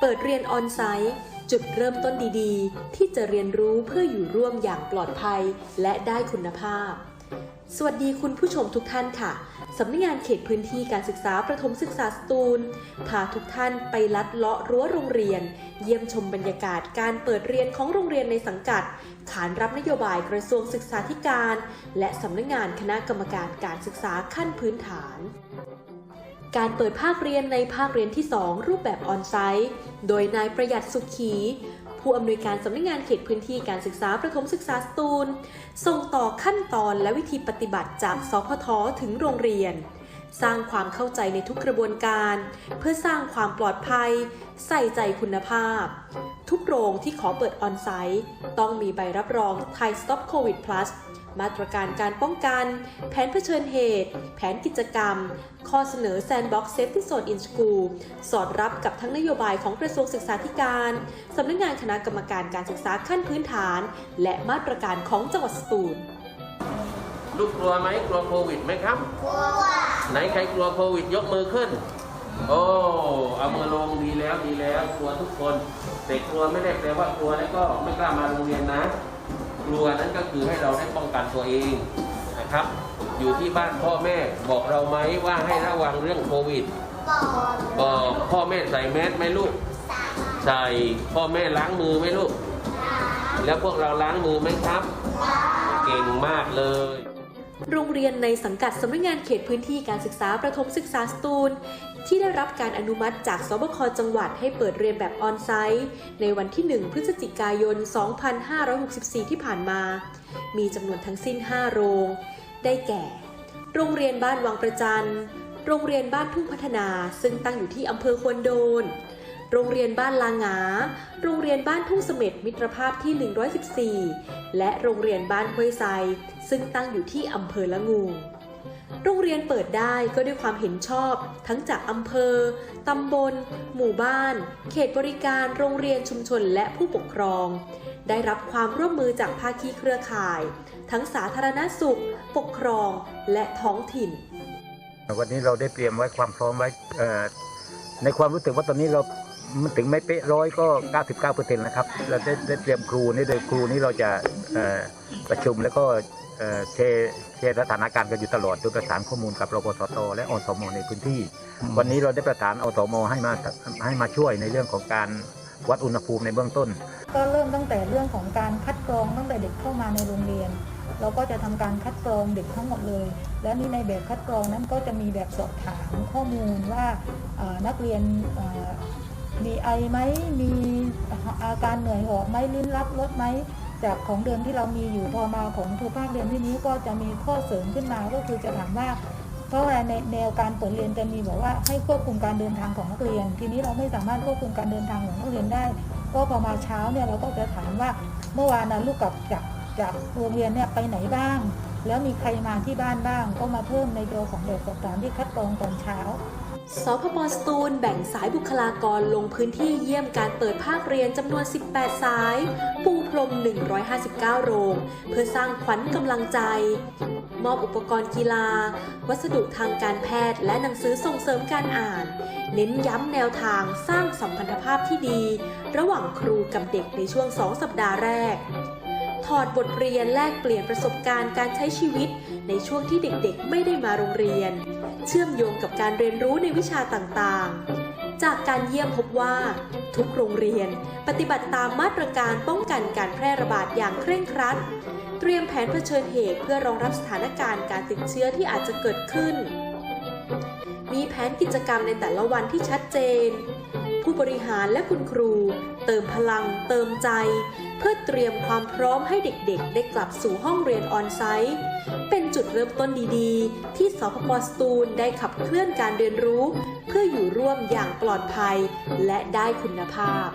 เปิดเรียนออนไซต์จุดเริ่มต้นดีๆ ที่จะเรียนรู้เพื่ออยู่ร่วมอย่างปลอดภัยและได้คุณภาพ สวัสดีคุณผู้ชมทุกท่านค่ะ สำนักงานเขตพื้นที่การศึกษาประถมศึกษาสตูล พาทุกท่านไปลัดเลาะรั้วโรงเรียน เยี่ยมชมบรรยากาศการเปิดเรียนของโรงเรียนในสังกัด ขานรับนโยบายกระทรวงศึกษาธิการ และสำนักงานคณะกรรมการการศึกษาขั้นพื้นฐาน การเปิดภาคเรียนในภาคเรียนที่ 2 รูปแบบออนไซต์ โดยนายประหยัดสุขี ผู้อำนวยการสำนักงานเขตพื้นที่การศึกษาประถมศึกษาสตูล ส่งต่อขั้นตอนและวิธีปฏิบัติจากสพทถึงโรงเรียน สร้างความเข้าใจในทุกกระบวนการ เพื่อสร้างความปลอดภัย ใส่ใจคุณภาพ ทุกโรงที่ขอเปิดออนไซต์ ต้องมีใบรับรองไทย Stop COVID Plus มาตรการการป้องกัน แผนเผชิญเหตุ แผนกิจกรรม ข้อเสนอ Sandbox Safety Zone in School สอดรับกับทั้งนโยบายของกระทรวงศึกษาธิการ สำนักงานคณะกรรมการการศึกษาขั้นพื้นฐาน และมาตรการของจังหวัดสตูลลูกกลัวไหมกลัวโควิดไหมครับกลัวไหนใครกลัวโควิดยกมือขึ้น โอ้เอามือลงดีแล้วดีแล้วกลัวทุกคน แต่กลัวไม่ได้แปลว่ากลัวแล้วก็ไม่กล้ามาโรงเรียนนะ กลัวนั้นก็คือให้เราได้ป้องกันตัวเองนะครับ อยู่ที่บ้านพ่อแม่บอกเราไหมว่าให้ระวังเรื่องโควิดบอกพ่อแม่ใส่แมสไหมลูก ใส่พ่อแม่ล้างมือไหมลูก แล้วพวกเราล้างมือไหมครับ เก่งมากเลย โรงเรียนในสังกัดสำนักงานเขตพื้นที่การศึกษาประถมศึกษาสตูล ที่ได้รับการอนุมัติจากสบคจังหวัดให้เปิดเรียนแบบออนไซต์ ในวันที่ 1 พฤศจิกายน 2564 ที่ผ่านมา มีจำนวนทั้งสิ้น 5 โรง ได้แก่ โรงเรียนบ้านวังประจัน โรงเรียนบ้านทุ่งพัฒนา ซึ่งตั้งอยู่ที่อำเภอควนโดน โรงเรียนบ้านลางหงา โรงเรียนบ้านทุ่งเสม็ดมิตรภาพที่ 114 และโรงเรียนบ้านห้วยไซ ซึ่งตั้งอยู่ที่อำเภอละงู โรงเรียนเปิดได้ก็ด้วยความเห็นชอบ ทั้งจากอำเภอ ตำบล หมู่บ้าน เขตบริการ โรงเรียนชุมชนและผู้ปกครอง ได้รับความร่วมมือจากภาคีเครือข่าย ทั้งสาธารณสุข ปกครอง และท้องถิ่น วันนี้เราได้เตรียมไว้ความพร้อมไว้ในความรู้สึกว่าตอนนี้เรา มันถึงไม่เป๊ะร้อยก็ 99เปอร์เซ็นต์นะครับเราได้ได้เตรียมครูนี่โดยครูนี่เราจะประชุมแล้วก็เชร์แชสถานการณ์กันอยู่ตลอดโดยประสานข้อมูลกับรปสตและอสมในพื้นที่ วันนี้เราได้ประสานอสมให้มาให้มาช่วยในเรื่องของการวัดอุณหภูมิในเบื้องต้น ก็เริ่มตั้งแต่เรื่องของการคัดกรองตั้งแต่เด็กเข้ามาในโรงเรียน เราก็จะทำการคัดกรองเด็กทั้งหมดเลย และนี่ในแบบคัดกรองนั้นก็จะมีแบบสอบถามข้อมูลว่านักเรียน มีไอไหมมีอาการเหนื่อยหอบไหมลิ้นรับลดไหมจากของเดิมที่เรามีอยู่พอมาของทุกภาคเรียนที่นี้ก็จะมีข้อเสริมขึ้นมาก็คือจะถามว่าเพราะว่าในแนวการเปิดเรียนจะมีบอกว่าให้ควบคุมการเดินทางของนักเรียน ทีนี้เราไม่สามารถควบคุมการเดินทางของนักเรียนได้ ก็พอมาเช้าเนี่ยเราก็จะถามว่าเมื่อวานนะลูกกลับจากจากโรงเรียนเนี่ยไปไหนบ้าง แล้วมีใครมาที่บ้านบ้าง ก็มาเพิ่มในตัวของแบบสอบถามที่คัดกรองตอนเช้า สพปสตูลแบ่งสายบุคลากรลงพื้นที่เยี่ยมการเปิดภาคเรียนจำนวน 18 สาย ปูพรม 159 โรง เพื่อสร้างขวัญกำลังใจ มอบอุปกรณ์กีฬา วัสดุทางการแพทย์และหนังสือส่งเสริมการอ่าน เน้นย้ำแนวทางสร้างสัมพันธภาพที่ดี ระหว่างครูกับเด็กในช่วง 2 สัปดาห์แรก ถอดบทเรียนแลกเปลี่ยนประสบการณ์การใช้ชีวิต ในช่วงที่เด็กๆ ไม่ได้มาโรงเรียน เชื่อมโยงกับการเรียนรู้ในวิชาต่างๆ จากการเยี่ยมพบว่า ทุกโรงเรียนปฏิบัติตามมาตรการป้องกันการแพร่ระบาดอย่างเคร่งครัด เตรียมแผนเผชิญเหตุเพื่อรองรับสถานการณ์การติดเชื้อที่อาจจะเกิดขึ้น มีแผนกิจกรรมในแต่ละวันที่ชัดเจน ผู้บริหารและคุณครู เติมพลัง เติมใจ เพื่อเตรียมความพร้อมให้เด็กๆ ได้กลับสู่ห้องเรียนออนไซต์ เป็นจุดเริ่มต้นดีๆ ที่สพปสตูลได้ขับเคลื่อนการเรียนรู้ เพื่ออยู่ร่วมอย่างปลอดภัย และได้คุณภาพ